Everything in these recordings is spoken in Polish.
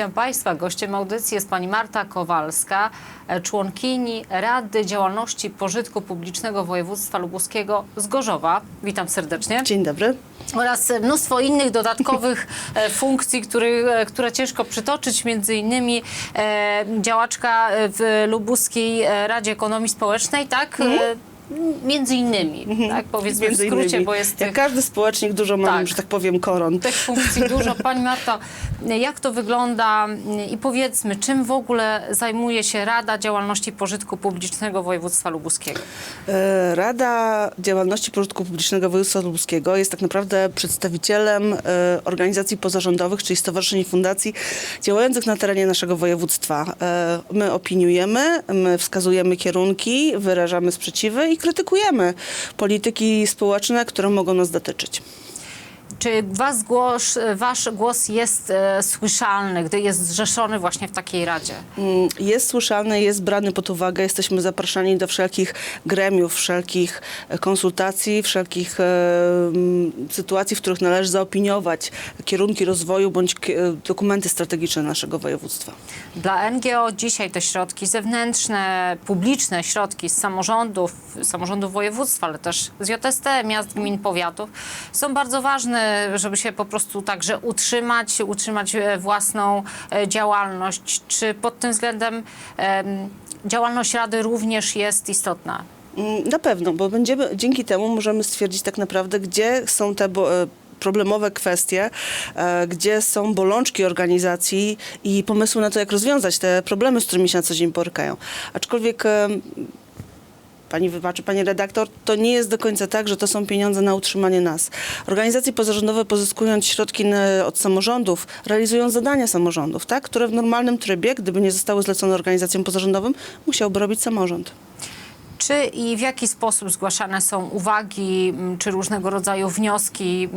Witam Państwa. Gościem audycji jest pani Marta Kowalska, e, członkini Rady Działalności Pożytku Publicznego Województwa Lubuskiego z Gorzowa. Witam serdecznie. Dzień dobry. Oraz mnóstwo innych dodatkowych e, funkcji, który, e, które ciężko przytoczyć. Między innymi e, działaczka w Lubuskiej e, Radzie Ekonomii Społecznej, tak? E, Między innymi, tak? Powiedzmy Między w skrócie, innymi. bo jest Jak tych, każdy społecznik dużo ma, Tak. że tak powiem, koron. tych funkcji dużo. Pani Marta, jak to wygląda i powiedzmy, czym w ogóle zajmuje się Rada Działalności Pożytku Publicznego Województwa Lubuskiego? E, Rada Działalności Pożytku Publicznego Województwa Lubuskiego jest tak naprawdę przedstawicielem e, organizacji pozarządowych, czyli stowarzyszeń i fundacji działających na terenie naszego województwa. E, My opiniujemy, my wskazujemy kierunki, wyrażamy sprzeciwy i krytykujemy polityki społeczne, które mogą nas dotyczyć. Czy was głos, wasz głos jest e, słyszalny, gdy jest zrzeszony właśnie w takiej radzie? Mm, Jest słyszalny, jest brany pod uwagę. Jesteśmy zapraszani do wszelkich gremiów, wszelkich e, konsultacji, wszelkich e, mm, sytuacji, w których należy zaopiniować kierunki rozwoju bądź e, dokumenty strategiczne naszego województwa. Dla NGO dzisiaj te środki zewnętrzne, publiczne środki z samorządów, samorządów województwa, ale też z JST, miast, gmin, powiatów są bardzo ważne, żeby się po prostu także utrzymać, utrzymać e, własną e, działalność. Czy pod tym względem em, działalność Rady również jest istotna? Mm, Na pewno, bo będziemy, dzięki temu możemy stwierdzić tak naprawdę, gdzie są te e, problemowe kwestie, gdzie są bolączki organizacji i pomysły na to, jak rozwiązać te problemy, z którymi się na co dzień borykają. Aczkolwiek Pani wybaczy, pani redaktor, to nie jest do końca tak, że to są pieniądze na utrzymanie nas. Organizacje pozarządowe pozyskując środki od samorządów, realizują zadania samorządów, tak? które w normalnym trybie, gdyby nie zostały zlecone organizacjom pozarządowym, musiałby robić samorząd. Czy i w jaki sposób zgłaszane są uwagi, czy różnego rodzaju wnioski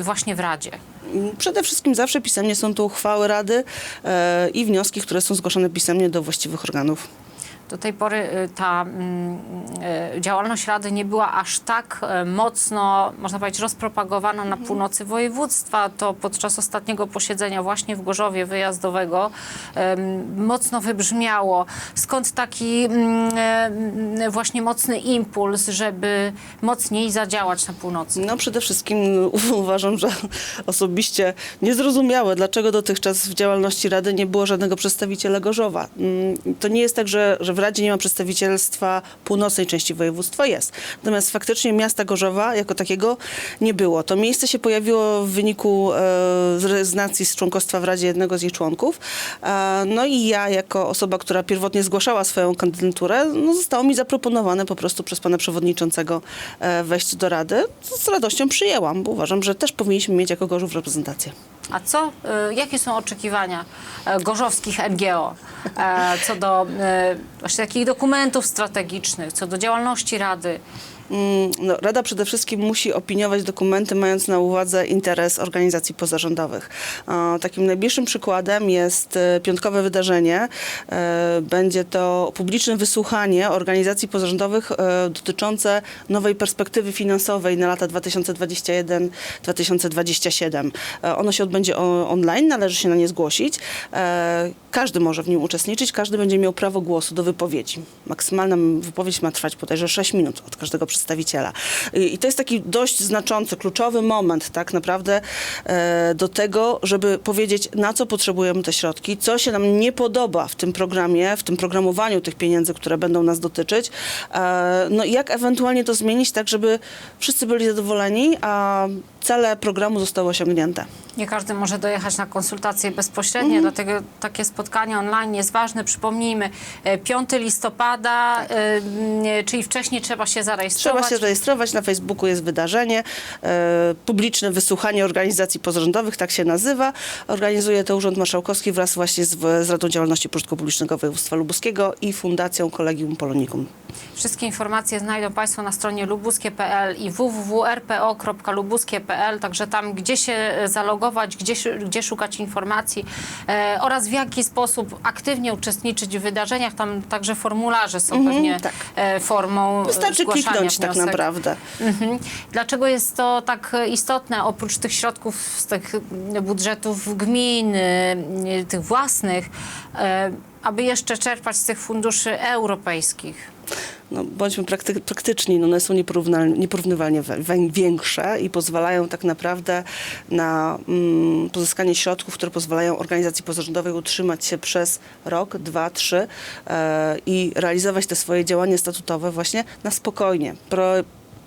właśnie w Radzie? Mm, Przede wszystkim zawsze pisemnie są to uchwały Rady e, i wnioski, które są zgłaszane pisemnie do właściwych organów. Do tej pory y, ta mm, y, działalność Rady nie była aż tak e, mocno, można powiedzieć, rozpropagowana na północy województwa. To podczas ostatniego posiedzenia właśnie w Gorzowie Wyjazdowego mocno wybrzmiało. Skąd taki mm, właśnie mocny impuls, żeby mocniej zadziałać na północy? No przede wszystkim uważam, że osobiście niezrozumiałe, dlaczego dotychczas w działalności Rady nie było żadnego przedstawiciela Gorzowa. Mm, To nie jest tak, że, że w Radzie nie ma przedstawicielstwa północnej części województwa, jest. Natomiast faktycznie miasta Gorzowa jako takiego nie było. To miejsce się pojawiło w wyniku e, rezygnacji z członkostwa w Radzie jednego z jej członków. E, no i ja jako osoba, która pierwotnie zgłaszała swoją kandydaturę, no zostało mi zaproponowane po prostu przez pana przewodniczącego e, wejść do Rady. Z radością przyjęłam, bo uważam, że też powinniśmy mieć jako Gorzów reprezentację. A co, y, jakie są oczekiwania e, gorzowskich NGO e, co do e, właśnie takich dokumentów strategicznych, co do działalności Rady? Mm, No, Rada przede wszystkim musi opiniować dokumenty, mając na uwadze interes organizacji pozarządowych. Takim najbliższym przykładem jest e, piątkowe wydarzenie. E, Będzie to publiczne wysłuchanie organizacji pozarządowych e, dotyczące nowej perspektywy finansowej na lata 2021-2027. E, Ono się odbędzie online, należy się na nie zgłosić. Każdy może w nim uczestniczyć, każdy będzie miał prawo głosu do wypowiedzi. Maksymalna wypowiedź ma trwać bodajże 6 minut od każdego przedstawiciela. I to jest taki dość znaczący, kluczowy moment tak naprawdę e, do tego, żeby powiedzieć, na co potrzebujemy te środki, co się nam nie podoba w tym programie, w tym programowaniu tych pieniędzy, które będą nas dotyczyć. E, no i jak ewentualnie to zmienić tak, żeby wszyscy byli zadowoleni, a cele programu zostały osiągnięte. Nie każdy może dojechać na konsultacje bezpośrednie, dlatego takie spotkanie online jest ważne. Przypomnijmy, e, 5 listopada, e, m, czyli wcześniej trzeba się zarejestrować. Trzeba się rejestrować, na Facebooku jest wydarzenie, e, publiczne wysłuchanie organizacji pozarządowych, tak się nazywa. Organizuje to Urząd Marszałkowski wraz właśnie z, z Radą Działalności Pożytku Publicznego Województwa Lubuskiego i Fundacją Kolegium Polonikum. Wszystkie informacje znajdą Państwo na stronie lubuskie.pl i www.rpo.lubuskie.pl, także tam, gdzie się e, zalogować, gdzie, gdzie szukać informacji e, oraz w jaki sposób aktywnie uczestniczyć w wydarzeniach. Tam także formularze są pewnie tak. e, formą e, Wystarczy kliknąć tak wniosek. naprawdę. Mhm. Dlaczego jest to tak e, istotne, oprócz tych środków z tych budżetów gmin, y, tych własnych, e, aby jeszcze czerpać z tych funduszy europejskich? No, bądźmy prakty- praktyczni, no one są nieporównywalnie większe i pozwalają tak naprawdę na mm, pozyskanie środków, które pozwalają organizacji pozarządowej utrzymać się przez rok, dwa, trzy e, i realizować te swoje działania statutowe właśnie na spokojnie. Pro,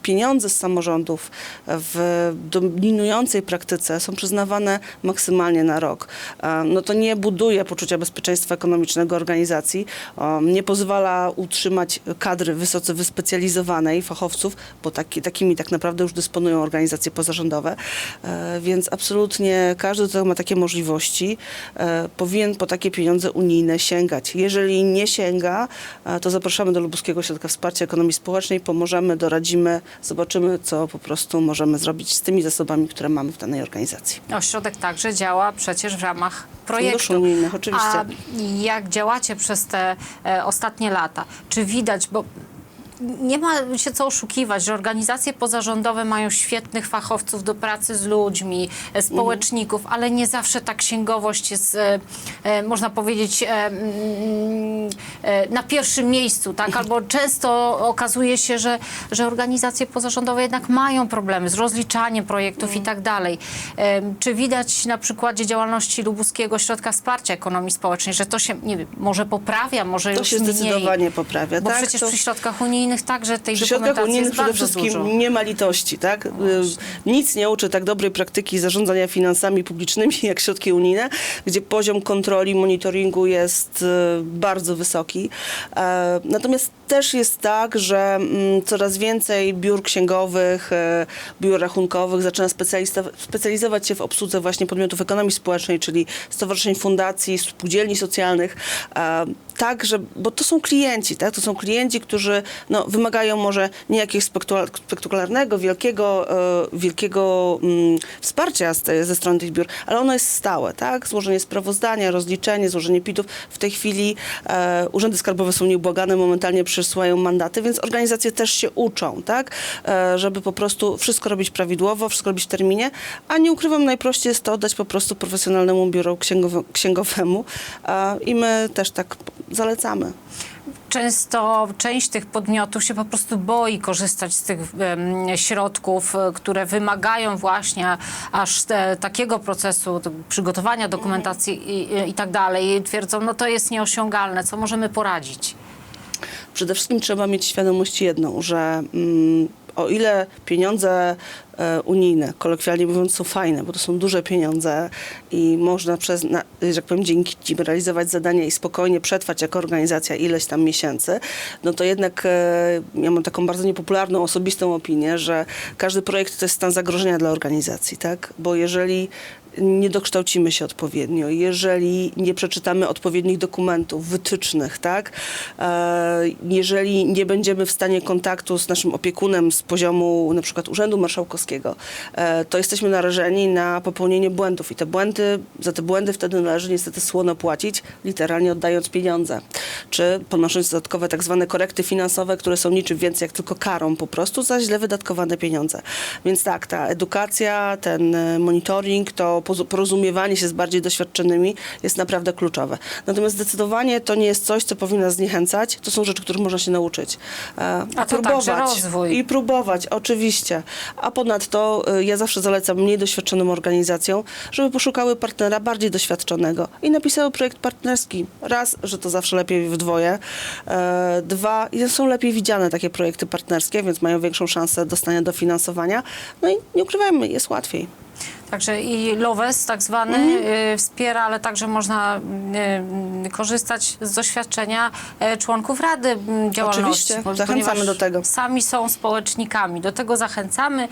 pieniądze z samorządów w dominującej praktyce są przyznawane maksymalnie na rok. E, No to nie buduje poczucia bezpieczeństwa ekonomicznego organizacji, o, nie pozwala utrzymać kadry wysoce wyspecjalizowanej fachowców, bo taki, takimi tak naprawdę już dysponują organizacje pozarządowe, E, więc absolutnie każdy, kto ma takie możliwości, e, powinien po takie pieniądze unijne sięgać. Jeżeli nie sięga, e, to zapraszamy do Lubuskiego Ośrodka Wsparcia Ekonomii Społecznej, pomożemy, doradzimy, zobaczymy, co po prostu możemy zrobić z tymi zasobami, które mamy w danej organizacji. Ośrodek także działa przecież w ramach projektu. Unijnych, oczywiście. A jak działacie przez te e, ostatnie lata? Czy widać, bo nie ma się co oszukiwać, że organizacje pozarządowe mają świetnych fachowców do pracy z ludźmi, e, społeczników, ale nie zawsze ta księgowość jest, e, e, można powiedzieć, mm, na pierwszym miejscu, tak? Albo często okazuje się, że, że organizacje pozarządowe jednak mają problemy z rozliczaniem projektów i tak dalej. Czy widać na przykładzie działalności Lubuskiego Ośrodka Wsparcia Ekonomii Społecznej, że to się, nie wiem, może poprawia, może To już się mniej? zdecydowanie poprawia. Bo tak? przecież To- przy środkach unijnych także tej Przy środkach dokumentacji unijnych jest przede bardzo wszystkim dużo. nie ma litości, tak? Y, Nic nie uczy tak dobrej praktyki zarządzania finansami publicznymi jak środki unijne, gdzie poziom kontroli, monitoringu jest y, bardzo wysoki. E, Natomiast też jest tak, że mm, coraz więcej biur księgowych, e, biur rachunkowych zaczyna specjalizować się w obsłudze właśnie podmiotów ekonomii społecznej, czyli stowarzyszeń, fundacji, spółdzielni socjalnych, e, tak, że, bo to są klienci, tak? To są klienci, którzy no, wymagają może nie jakiegoś spektakularnego, wielkiego, e, wielkiego mm, wsparcia z ze strony tych biur, ale ono jest stałe, tak? Złożenie sprawozdania, rozliczenie, złożenie PIT-ów. W tej chwili e, urzędy skarbowe są nieubłagane, momentalnie przysyłają mandaty, więc organizacje też się uczą, tak? E, żeby po prostu wszystko robić prawidłowo, wszystko robić w terminie, a nie ukrywam, najprościej jest to oddać po prostu profesjonalnemu biuro księgowe, księgowemu e, i my też tak zalecamy. Często część tych podmiotów się po prostu boi korzystać z tych em, środków, e, które wymagają właśnie aż te, takiego procesu przygotowania dokumentacji i, i, i tak dalej. I twierdzą, no to jest nieosiągalne, co możemy poradzić? Przede wszystkim trzeba mieć świadomość jedną, że mm, o ile pieniądze unijne, kolokwialnie mówiąc, są fajne, bo to są duże pieniądze i można przez, na, tak powiem, dzięki nim realizować zadania i spokojnie przetrwać jako organizacja ileś tam miesięcy, no to jednak e, ja mam taką bardzo niepopularną, osobistą opinię, że każdy projekt to jest stan zagrożenia dla organizacji, tak? Bo jeżeli nie dokształcimy się odpowiednio, jeżeli nie przeczytamy odpowiednich dokumentów, wytycznych, tak? E, jeżeli nie będziemy w stanie kontaktu z naszym opiekunem z poziomu na przykład Urzędu Marszałkowskiego, e, to jesteśmy narażeni na popełnienie błędów i te błędy, za te błędy wtedy należy niestety słono płacić, literalnie oddając pieniądze, czy ponosząc dodatkowe tak zwane korekty finansowe, które są niczym więcej jak tylko karą po prostu za źle wydatkowane pieniądze. Więc tak, ta edukacja, ten e, monitoring, to porozumiewanie się z bardziej doświadczonymi jest naprawdę kluczowe. Natomiast zdecydowanie to nie jest coś, co powinno nas zniechęcać. To są rzeczy, których można się nauczyć. E, A to także rozwój. I próbować, oczywiście. A ponadto y, ja zawsze zalecam mniej doświadczonym organizacjom, żeby poszukały partnera bardziej doświadczonego i napisały projekt partnerski. Raz, że to zawsze lepiej w dwoje. E, dwa, i są lepiej widziane takie projekty partnerskie, więc mają większą szansę dostania dofinansowania. No i nie ukrywajmy, jest łatwiej. Także i LOWES tak zwany y, wspiera, ale także można y, korzystać z doświadczenia e, członków Rady m, Działalności. Oczywiście, zachęcamy do tego. Sami są społecznikami, do tego zachęcamy.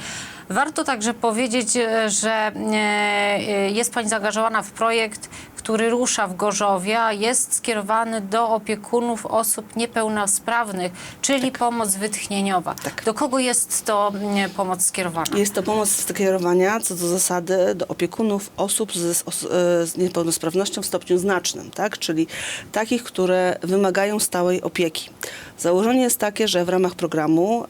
Warto także powiedzieć, e, że e, e, jest Pani zaangażowana w projekt, który rusza w Gorzowie, a jest skierowany do opiekunów osób niepełnosprawnych, czyli pomoc wytchnieniowa. Tak. Do kogo jest to mm, pomoc skierowana? Jest to pomoc skierowania co do zasady do opiekunów osób z, z, os- z niepełnosprawnością w stopniu znacznym, tak? czyli takich, które wymagają stałej opieki. Założenie jest takie, że w ramach programu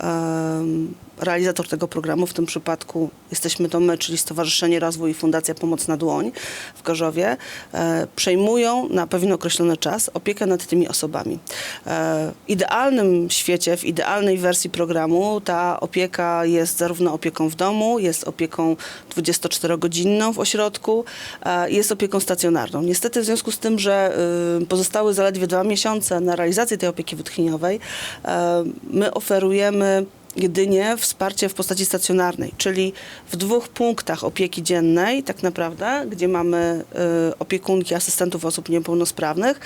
realizator tego programu, w tym przypadku jesteśmy to my, czyli Stowarzyszenie Rozwój i Fundacja Pomoc na Dłoń w Gorzowie, e, przejmują na pewien określony czas opiekę nad tymi osobami. E, w idealnym świecie, w idealnej wersji programu ta opieka jest zarówno opieką w domu, jest opieką 24-godzinną w ośrodku, e, jest opieką stacjonarną. Niestety w związku z tym, że y, pozostały zaledwie dwa miesiące na realizację tej opieki wytchnieniowej, e, my oferujemy jedynie wsparcie w postaci stacjonarnej, czyli w dwóch punktach opieki dziennej, tak naprawdę, gdzie mamy y, opiekunki, asystentów osób niepełnosprawnych,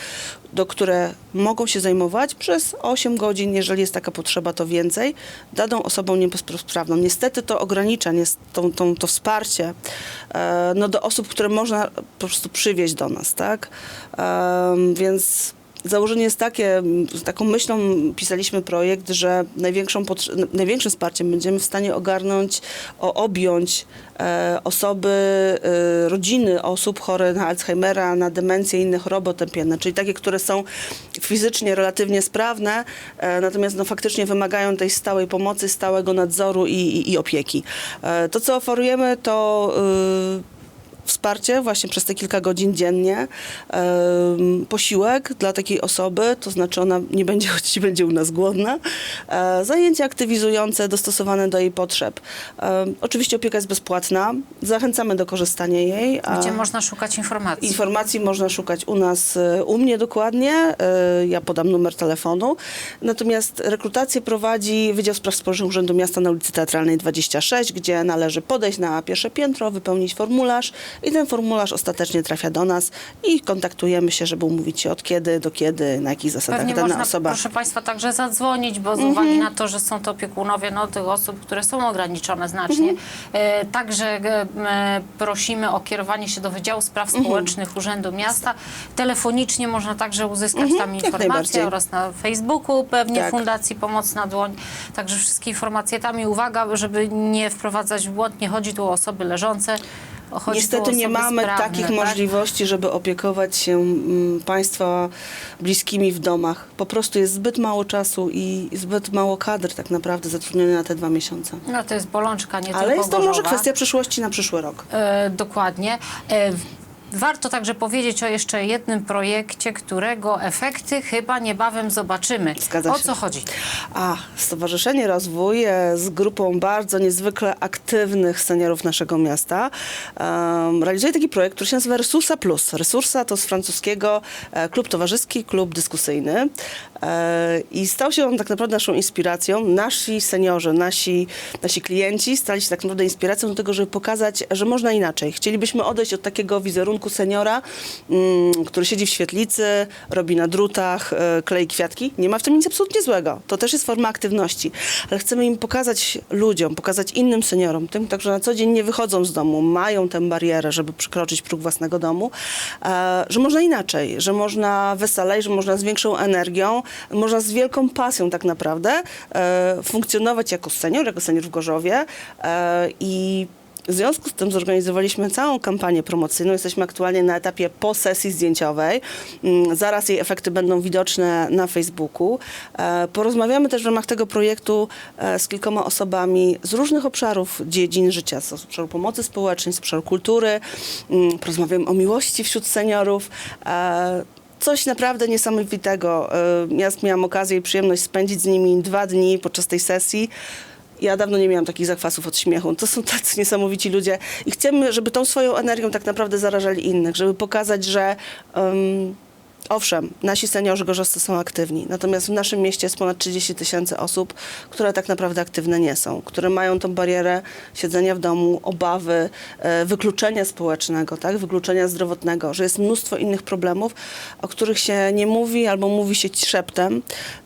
do które mogą się zajmować przez 8 godzin, jeżeli jest taka potrzeba, to więcej, daną osobą niepełnosprawną. Niestety to ogranicza nies- tą, tą, to wsparcie e, no, do osób, które można po prostu przywieźć do nas, tak? Em, więc Założenie jest takie, z taką myślą pisaliśmy projekt, że największą, największym wsparciem będziemy w stanie ogarnąć, objąć e, osoby, e, rodziny osób chore na Alzheimera, na demencję i inne choroby otępienne, czyli takie, które są fizycznie relatywnie sprawne, e, natomiast no, faktycznie wymagają tej stałej pomocy, stałego nadzoru i, i, i opieki. To, co oferujemy, to y, wsparcie właśnie przez te kilka godzin dziennie, posiłek dla takiej osoby, to znaczy ona nie będzie chodzić, będzie u nas głodna, e, zajęcia aktywizujące dostosowane do jej potrzeb. Oczywiście opieka jest bezpłatna, zachęcamy do korzystania jej. Gdzie można szukać informacji? Informacji można szukać u nas, e, u mnie dokładnie. e, Ja podam numer telefonu. Natomiast rekrutację prowadzi Wydział Spraw Społecznych Urzędu Miasta na ulicy Teatralnej 26, gdzie należy podejść na pierwsze piętro, wypełnić formularz i ten formularz ostatecznie trafia do nas i kontaktujemy się, żeby umówić się od kiedy do kiedy, na jakich zasadach Pewnie dana można, osoba. proszę Państwa, także zadzwonić, bo z uwagi na to, że są to opiekunowie no, tych osób, które są ograniczone znacznie, e, także e, prosimy o kierowanie się do Wydziału Spraw Społecznych Urzędu Miasta. Telefonicznie można także uzyskać tam informacje oraz na Facebooku pewnie Tak. Fundacji Pomoc na Dłoń. Także wszystkie informacje tam i uwaga, żeby nie wprowadzać w błąd, nie chodzi tu o osoby leżące, Niestety nie mamy sprawne, takich tak? możliwości, żeby opiekować się mm, Państwa bliskimi w domach. Po prostu jest zbyt mało czasu i zbyt mało kadr tak naprawdę zatrudnionych na te dwa miesiące. No to jest bolączka, nie Ale tylko jest to może Gorzowa. kwestia przyszłości na przyszły rok. E, dokładnie. E, w- Warto także powiedzieć o jeszcze jednym projekcie, którego efekty chyba niebawem zobaczymy. Zgadza o się. co chodzi? A, Stowarzyszenie Rozwój e, z grupą bardzo niezwykle aktywnych seniorów naszego miasta um, realizuje taki projekt, który się nazywa Resursa Plus. Resursa to z francuskiego e, klub towarzyski, klub dyskusyjny e, i stał się on tak naprawdę naszą inspiracją. Nasi seniorzy, nasi, nasi klienci stali się tak naprawdę inspiracją do tego, żeby pokazać, że można inaczej. Chcielibyśmy odejść od takiego wizerunku seniora, mm, który siedzi w świetlicy, robi na drutach, e, klei kwiatki. Nie ma w tym nic absolutnie złego. To też jest forma aktywności. Ale chcemy im pokazać ludziom, pokazać innym seniorom, tym, którzy na co dzień nie wychodzą z domu, mają tę barierę, żeby przekroczyć próg własnego domu, e, że można inaczej, że można weselej, że można z większą energią, można z wielką pasją tak naprawdę e, funkcjonować jako senior, jako senior w Gorzowie i w związku z tym zorganizowaliśmy całą kampanię promocyjną. Jesteśmy aktualnie na etapie po sesji zdjęciowej. Mm, Zaraz jej efekty będą widoczne na Facebooku. E, Porozmawiamy też w ramach tego projektu e, z kilkoma osobami z różnych obszarów dziedzin życia, z obszaru pomocy społecznej, z obszaru kultury. Mm, Porozmawiamy o miłości wśród seniorów. E, Coś naprawdę niesamowitego. Ja miałam okazję i przyjemność spędzić z nimi dwa dni podczas tej sesji. Ja dawno nie miałam takich zakwasów od śmiechu. To są tacy niesamowici ludzie i chcemy, żeby tą swoją energią tak naprawdę zarażali innych, żeby pokazać, że um, owszem, nasi seniorzy gorzowscy są aktywni, natomiast w naszym mieście jest ponad 30 tysięcy osób, które tak naprawdę aktywne nie są, które mają tą barierę siedzenia w domu, obawy, e, wykluczenia społecznego, tak, wykluczenia zdrowotnego, że jest mnóstwo innych problemów, o których się nie mówi albo mówi się szeptem.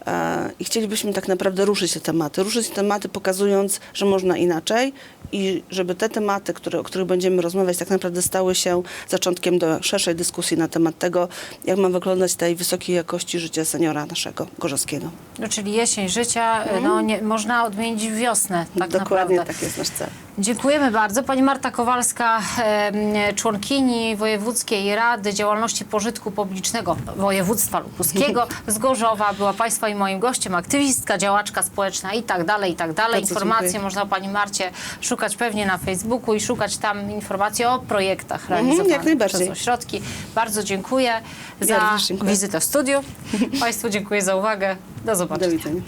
E, I chcielibyśmy tak naprawdę ruszyć te tematy. Ruszyć te tematy, pokazując, że można inaczej i żeby te tematy, które, o których będziemy rozmawiać, tak naprawdę stały się zaczątkiem do szerszej dyskusji na temat tego, jak ma wyglądać tej wysokiej jakości życia seniora naszego gorzowskiego. No, czyli jesień życia, e, no, nie, można odmienić wiosnę, tak Dokładnie naprawdę. tak jest nasz cel. Dziękujemy bardzo. Pani Marta Kowalska, członkini Wojewódzkiej Rady Działalności Pożytku Publicznego Województwa Lubuskiego z Gorzowa, była Państwa i moim gościem, aktywistka, działaczka społeczna i tak dalej, i tak dalej. Bardzo Informacje dziękuję. można o Pani Marcie szukać pewnie na Facebooku i szukać tam informacji o projektach realizowanych Mhm, jak najbardziej. przez ośrodki. Bardzo dziękuję za dziękuję. wizytę w studiu. Państwu dziękuję za uwagę. Do zobaczenia. Do widzenia.